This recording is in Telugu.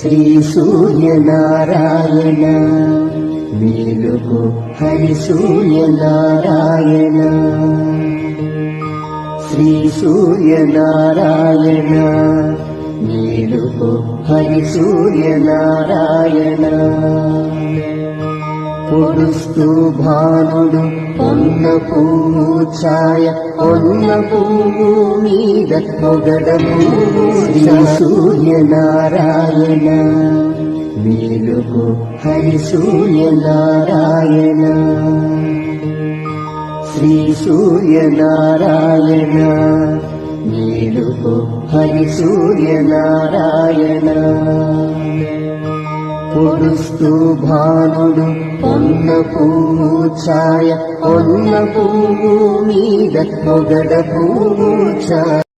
శ్రీ సూర్యనారాయణ. మేలుగు హరి సూర్యనారాయణ. శ్రీ సూర్యనారాయణ. మేలుగు హరి సూర్యనారాయణ. పొడుస్తూ భానుడు పొన్న పువ్వు ఛాయ పొన్న పువ్వు మీద పొగడ శ్రీ సూర్యనారాయణ. మేలుకు హరి సూర్యనారాయణ. శ్రీ సూర్యనారాయణ. మేలుకు హరి సూర్యనారాయణ. పొడుస్తూ భానుడు పొన్న పువ్వు ఛాయ పొన్న పువ్వు మీద పొగడ పువ్వు ఛాయ.